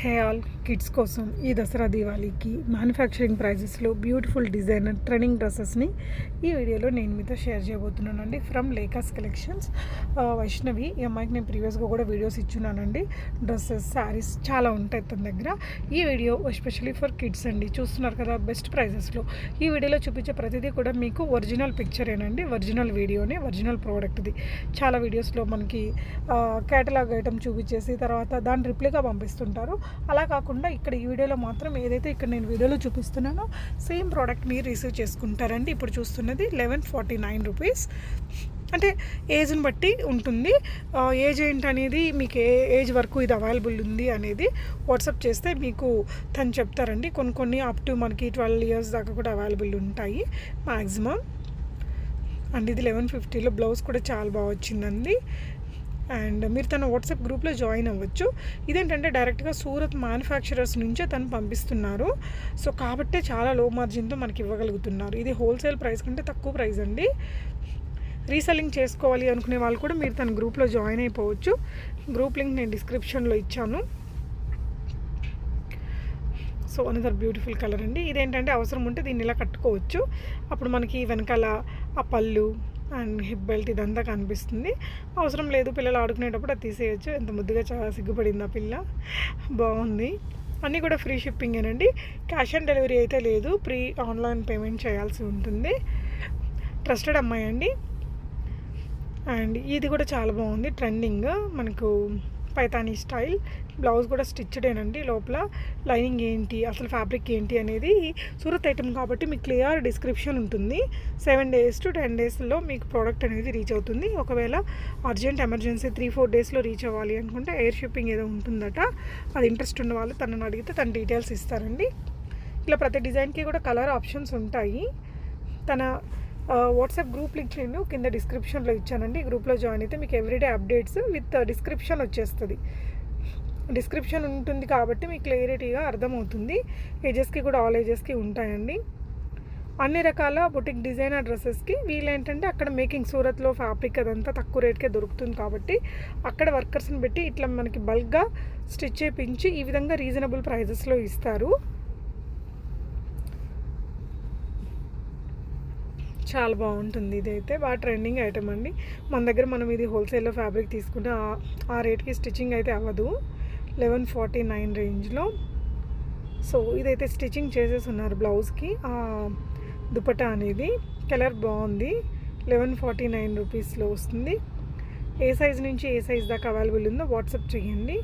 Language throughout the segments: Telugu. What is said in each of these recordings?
హే ఆల్ కిడ్స్ కోసం ఈ దసరా దీవాళీకి మ్యానుఫ్యాక్చరింగ్ ప్రైజెస్లో బ్యూటిఫుల్ డిజైనర్ ట్రెండింగ్ డ్రెస్సెస్ని ఈ వీడియోలో నేను మీతో షేర్ చేయబోతున్నాను అండి ఫ్రమ్ లేకాస్ కలెక్షన్స్. వైష్ణవి ఈ అమ్మాయికి నేను ప్రీవియస్గా కూడా వీడియోస్ ఇచ్చున్నానండి. డ్రెస్సెస్ శారీస్ చాలా ఉంటాయి తన దగ్గర. ఈ వీడియో ఎస్పెషలీ ఫర్ కిడ్స్ అండి. చూస్తున్నారు కదా బెస్ట్ ప్రైజెస్లో. ఈ వీడియోలో చూపించే ప్రతిదీ కూడా మీకు ఒరిజినల్ పిక్చరేనండి. ఒరిజినల్ వీడియోనే ఒరిజినల్ ప్రోడక్ట్ది. చాలా వీడియోస్లో మనకి కేటలాగ్ ఐటమ్ చూపించేసి తర్వాత దాని రిప్లైగా పంపిస్తుంటారు. అలా కాకుండా ఇక్కడ ఈ వీడియోలో మాత్రం ఏదైతే ఇక్కడ నేను వీడియోలో చూపిస్తున్నానో సేమ్ ప్రోడక్ట్ మీరు రిసీవ్ చేసుకుంటారండి. ఇప్పుడు చూస్తున్నది లెవెన్ ఫార్టీ నైన్ రూపీస్. అంటే ఏజ్ని బట్టి ఉంటుంది. ఏజ్ ఏంటనేది మీకు ఏ ఏజ్ వరకు ఇది అవైలబుల్ ఉంది అనేది వాట్సాప్ చేస్తే మీకు తను చెప్తారండి. కొన్ని కొన్ని అప్ టు మనకి ట్వెల్వ్ ఇయర్స్ దాకా కూడా అవైలబుల్ ఉంటాయి మ్యాక్సిమం అండ్ ఇది లెవెన్ ఫిఫ్టీలో బ్లౌజ్ కూడా చాలా బాగా వచ్చిందండి. అండ్ మీరు తన వాట్సాప్ గ్రూప్లో జాయిన్ అవ్వచ్చు. ఇదేంటంటే డైరెక్ట్గా సూరత్ మ్యానుఫ్యాక్చరర్స్ నుంచే తను పంపిస్తున్నారు. సో కాబట్టే చాలా లో మార్జిన్తో మనకి ఇవ్వగలుగుతున్నారు. ఇది హోల్సేల్ ప్రైస్ కంటే తక్కువ ప్రైస్ అండి. రీసెల్లింగ్ చేసుకోవాలి అనుకునే వాళ్ళు కూడా మీరు తన గ్రూప్లో జాయిన్ అయిపోవచ్చు. గ్రూప్ లింక్ నేను డిస్క్రిప్షన్లో ఇచ్చాను. సో అనదర్ బ్యూటిఫుల్ కలర్ అండి. ఇదేంటంటే అవసరం ఉంటే దీన్ని ఇలా కట్టుకోవచ్చు. అప్పుడు మనకి వెనకాల ఆ పళ్ళు అండ్ హిప్ బెల్ట్ ఇదంతా కనిపిస్తుంది. అవసరం లేదు పిల్లలు ఆడుకునేటప్పుడు అది తీసేయచ్చు. ఎంత ముద్దుగా చాలా సిగ్గుపడింది ఆ పిల్ల. బాగుంది. అన్నీ కూడా ఫ్రీ షిప్పింగేనండి. క్యాష్ ఆన్ డెలివరీ అయితే లేదు. ప్రీ ఆన్లైన్ పేమెంట్ చేయాల్సి ఉంటుంది. ట్రస్టెడ్ అమ్మాయి అండి. అండ్ ఇది కూడా చాలా బాగుంది. ట్రెండింగ్. మనకు పైతానీ స్టైల్. బ్లౌజ్ కూడా స్టిచ్డేనండి లోపల. లైనింగ్ ఏంటి అసలు ఫ్యాబ్రిక్ ఏంటి అనేది సూరత్ ఐటమ్ కాబట్టి మీకు క్లియర్ డిస్క్రిప్షన్ ఉంటుంది. సెవెన్ డేస్ టు టెన్ డేస్లో మీకు ప్రోడక్ట్ అనేది రీచ్ అవుతుంది. ఒకవేళ అర్జెంట్ ఎమర్జెన్సీ త్రీ ఫోర్ డేస్లో రీచ్ అవ్వాలి అనుకుంటే ఎయిర్ షిప్పింగ్ ఏదో ఉంటుందట. అది ఇంట్రెస్ట్ ఉన్న వాళ్ళు తనని అడిగితే తన డీటెయిల్స్ ఇస్తారండి. ఇలా ప్రతి డిజైన్కి కూడా కలర్ ఆప్షన్స్ ఉంటాయి. తన వాట్సాప్ గ్రూప్ లింక్ నేను కింద డిస్క్రిప్షన్లో ఇచ్చానండి. గ్రూప్లో జాయిన్ అయితే మీకు ఎవ్రీడే అప్డేట్స్ విత్ డిస్క్రిప్షన్ వచ్చేస్తుంది. డిస్క్రిప్షన్ ఉంటుంది కాబట్టి మీకు క్లియరిటీగా అర్థమవుతుంది. ఏజెస్కి కూడా ఆల్ ఏజెస్కి ఉంటాయండి. అన్ని రకాల బొటిక్ డిజైనర్ డ్రెస్సెస్కి వీళ్ళేంటంటే అక్కడ మేకింగ్ సూరత్లో ఫ్యాబ్రిక్ అదంతా తక్కువ రేట్కే దొరుకుతుంది కాబట్టి అక్కడ వర్కర్స్ని పెట్టి ఇట్లా మనకి బల్క్గా స్టిచ్ చేయించి ఈ విధంగా రీజనబుల్ ప్రైజెస్లో ఇస్తారు. చాలా బాగుంటుంది ఇదైతే. బాగా ట్రెండింగ్ ఐటమ్ అండి. మన దగ్గర మనం ఇది హోల్సేల్లో ఫ్యాబ్రిక్ తీసుకుంటే ఆ- రేట్కి స్టిచ్చింగ్ అయితే అవ్వదు. లెవెన్ ఫార్టీ నైన్ రేంజ్లో. సో ఇదైతే స్టిచ్చింగ్ చేసేసి ఉన్నారు బ్లౌజ్కి. ఆ అనేది. కలర్ బాగుంది. లెవెన్ ఫార్టీ నైన్ రూపీస్లో వస్తుంది. ఏ సైజ్ నుంచి ఏ సైజ్ దాకా అవైలబుల్ ఉందో వాట్సాప్ చేయండి.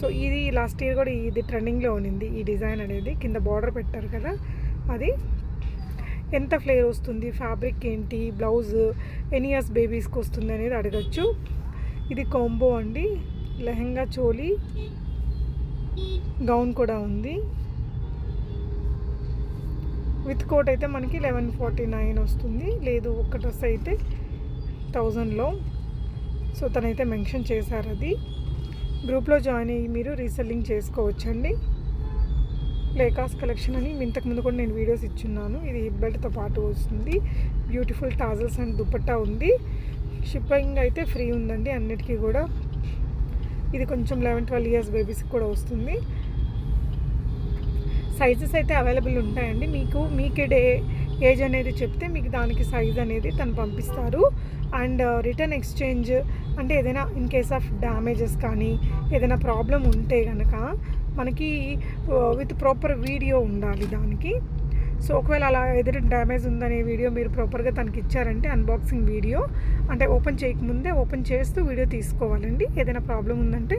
సో ఇది లాస్ట్ ఇయర్ కూడా ఇది ట్రెండింగ్లో ఉన్నింది. ఈ డిజైన్ అనేది. కింద బార్డర్ పెట్టారు కదా. అది. ఎంత ఫ్లేర్ వస్తుంది? ఫ్యాబ్రిక్ ఏంటి? బ్లౌజ్ ఎనీ ఇయర్స్ బేబీస్కి వస్తుంది అనేది అడగచ్చు. ఇది కాంబో అండి. లెహంగా చోలీ. గౌన్ కూడా ఉంది. విత్ కోట్ అయితే మనకి లెవెన్ ఫార్టీ నైన్ వస్తుంది. లేదు ఒక డ్రెస్ అయితే థౌజండ్లో సో తనైతే మెన్షన్ చేశారు అది. గ్రూప్లో జాయిన్ అయ్యి మీరు రీసెల్లింగ్ చేసుకోవచ్చండి. లేకాస్ కలెక్షన్ అని ఇంతకు ముందు కూడా నేను వీడియోస్ ఇచ్చున్నాను. ఇది హిప్ బెల్ట్తో పాటు వస్తుంది. బ్యూటిఫుల్ టాజల్స్ అండ్ దుపట్టా ఉంది. షిప్పింగ్ అయితే ఫ్రీ ఉందండి అన్నిటికీ కూడా. ఇది కొంచెం లెవెన్ ట్వెల్వ్ ఇయర్స్ బేబీస్కి కూడా వస్తుంది. సైజెస్ అయితే అవైలబుల్ ఉంటాయండి. మీకు మీకు డే ఏజ్ అనేది చెప్తే మీకు దానికి సైజ్ అనేది తను పంపిస్తారు. అండ్ రిటర్న్ ఎక్స్చేంజ్ అంటే ఏదైనా ఇన్ కేస్ ఆఫ్ డ్యామేజెస్ కానీ ఏదైనా ప్రాబ్లం ఉంటే కనుక మనకి విత్ ప్రాపర్ వీడియో ఉండాలి దానికి. సో ఒకవేళ అలా ఏదైనా డ్యామేజ్ ఉందనే వీడియో మీరు ప్రాపర్గా తనకి ఇచ్చారంటే అన్బాక్సింగ్ వీడియో అంటే ఓపెన్ చేయకముందే ఓపెన్ చేస్తూ వీడియో తీసుకోవాలండి. ఏదైనా ప్రాబ్లం ఉందంటే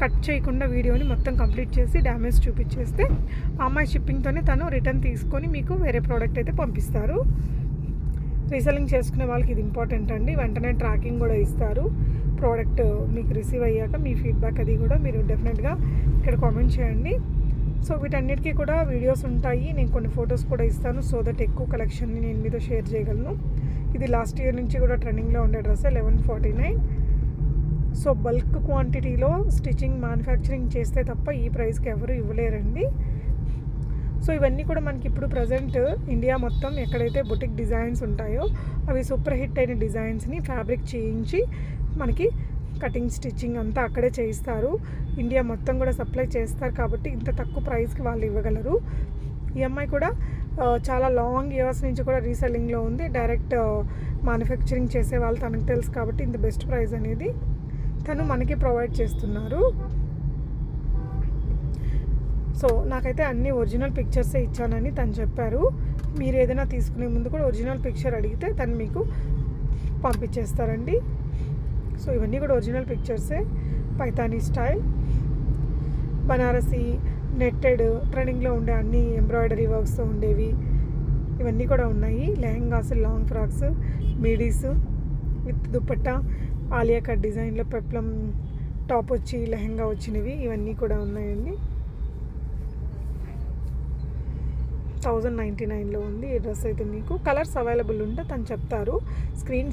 కట్ చేయకుండా వీడియోని మొత్తం కంప్లీట్ చేసి డ్యామేజ్ చూపించేస్తే అమ్మాయి షిప్పింగ్తోనే తను రిటర్న్ తీసుకొని మీకు వేరే ప్రోడక్ట్ అయితే పంపిస్తారు. రీసెల్లింగ్ చేసుకునే వాళ్ళకి ఇది ఇంపార్టెంట్ అండి. వెంటనే ట్రాకింగ్ కూడా ఇస్తారు. ప్రోడక్ట్ మీకు రిసీవ్ అయ్యాక మీ ఫీడ్బ్యాక్ అది కూడా మీరు డెఫినెట్గా ఇక్కడ కామెంట్ చేయండి. సో వీటన్నిటికీ కూడా వీడియోస్ ఉంటాయి. నేను కొన్ని ఫొటోస్ కూడా ఇస్తాను. సో దట్ ఎక్కువ కలెక్షన్ని నేను మీతో షేర్ చేయగలను. ఇది లాస్ట్ ఇయర్ నుంచి కూడా ట్రెండింగ్లో ఉండే dress eleven forty nine so bulk క్వాంటిటీలో స్టిచ్చింగ్ మ్యానుఫ్యాక్చరింగ్ చేస్తే తప్ప ఈ ప్రైస్కి ఎవరు ఇవ్వలేరండి. సో ఇవన్నీ కూడా మనకి ఇప్పుడు ప్రజెంట్ ఇండియా మొత్తం ఎక్కడైతే బొటిక్ డిజైన్స్ ఉంటాయో అవి సూపర్ హిట్ అయిన డిజైన్స్ని ఫ్యాబ్రిక్ చేయించి మనకి కటింగ్ స్టిచ్చింగ్ అంతా అక్కడే చేయిస్తారు. ఇండియా మొత్తం కూడా సప్లై చేస్తారు కాబట్టి ఇంత తక్కువ ప్రైస్కి వాళ్ళు ఇవ్వగలరు. ఈ అమ్మాయి కూడా చాలా లాంగ్ ఇయర్స్ నుంచి కూడా రీసెల్లింగ్లో ఉంది. డైరెక్ట్ మ్యానుఫ్యాక్చరింగ్ చేసే వాళ్ళు తనకు తెలుసు కాబట్టి ఇంత బెస్ట్ ప్రైస్ అనేది తను మనకి ప్రొవైడ్ చేస్తున్నారు. సో నాకైతే అన్ని ఒరిజినల్ పిక్చర్సే ఇచ్చానని తను చెప్పారు. మీరు ఏదైనా తీసుకునే ముందు కూడా ఒరిజినల్ పిక్చర్ అడిగితే తను మీకు పంపించేస్తారండి. సో ఇవన్నీ కూడా ఒరిజినల్ పిక్చర్సే పైతానీ స్టైల్ బనారసి నెట్టెడ్ ట్రెండింగ్లో ఉండే అన్ని ఎంబ్రాయిడరీ వర్క్స్తో ఉండేవి. ఇవన్నీ కూడా ఉన్నాయి. Lehengas long frocks midis with dupatta Alia cut డిజైన్లో పెప్లం టాప్ వచ్చి లెహంగా వచ్చినవి. ఇవన్నీ కూడా ఉన్నాయండి. థౌజండ్ నైంటీ నైన్లో ఉంది. ఈ డ్రెస్ అయితే మీకు కలర్స్ అవైలబుల్ ఉంటే తను చెప్తారు. స్క్రీన్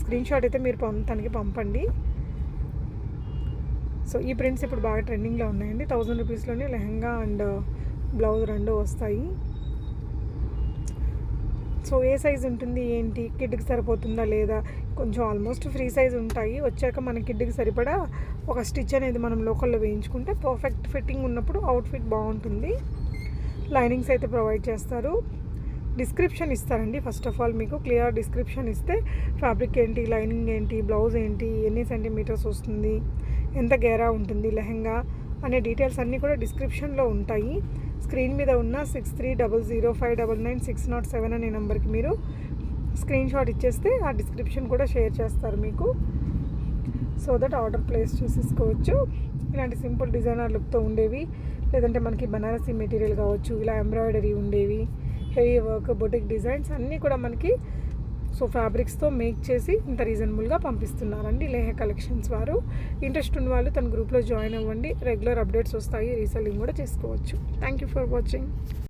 స్క్రీన్ షాట్ అయితే మీరు పం తనకి పంపండి. సో ఈ ప్రింట్స్ ఇప్పుడు బాగా ట్రెండింగ్లో ఉన్నాయండి. థౌజండ్ రూపీస్లోనే లెహంగా అండ్ బ్లౌజ్ రెండు వస్తాయి. సో ఏ సైజ్ ఉంటుంది ఏంటి కిడ్కి సరిపోతుందా లేదా? కొంచెం ఆల్మోస్ట్ ఫ్రీ సైజ్ ఉంటాయి. వచ్చాక మన కిడ్కి సరిపడా ఒక స్టిచ్ అనేది మనం లోకల్లో వేయించుకుంటే పర్ఫెక్ట్ ఫిట్టింగ్ ఉన్నప్పుడు అవుట్ఫిట్ బాగుంటుంది. లైనింగ్స్ అయితే ప్రొవైడ్ చేస్తారు. డిస్క్రిప్షన్ ఇస్తారండి. ఫస్ట్ ఆఫ్ ఆల్ మీకు క్లియర్ డిస్క్రిప్షన్ ఇస్తే ఫ్యాబ్రిక్ ఏంటి లైనింగ్ ఏంటి బ్లౌజ్ ఏంటి ఎన్ని సెంటీమీటర్స్ వస్తుంది ఎంత గేరా ఉంటుంది లెహంగా అనే డీటెయిల్స్ అన్నీ కూడా డిస్క్రిప్షన్లో ఉంటాయి. స్క్రీన్ మీద ఉన్న six three double zero five double nine six nought seven అనే నెంబర్కి మీరు స్క్రీన్ షాట్ ఇచ్చేస్తే ఆ డిస్క్రిప్షన్ కూడా షేర్ చేస్తారు మీకు. సో దట్ ఆర్డర్ ప్లేస్ చేసేసుకోవచ్చు. ఇలాంటి సింపుల్ డిజైనర్ లుక్తో ఉండేవి. లేదంటే మనకి బనారసీ మెటీరియల్ కావచ్చు ఇలా ఎంబ్రాయిడరీ ఉండేవి హెవీ వర్క్ బొటిక్ డిజైన్స్ అన్నీ కూడా మనకి సో ఫ్యాబ్రిక్స్తో మేక్ చేసి ఇంత రీజనబుల్గా పంపిస్తున్నారండి లేహ కలెక్షన్స్ వారు. ఇంట్రెస్ట్ ఉన్న వాళ్ళు తన గ్రూప్లో జాయిన్ అవ్వండి. రెగ్యులర్ అప్డేట్స్ వస్తాయి. రీసెల్లింగ్ కూడా చేసుకోవచ్చు. Thank you for watching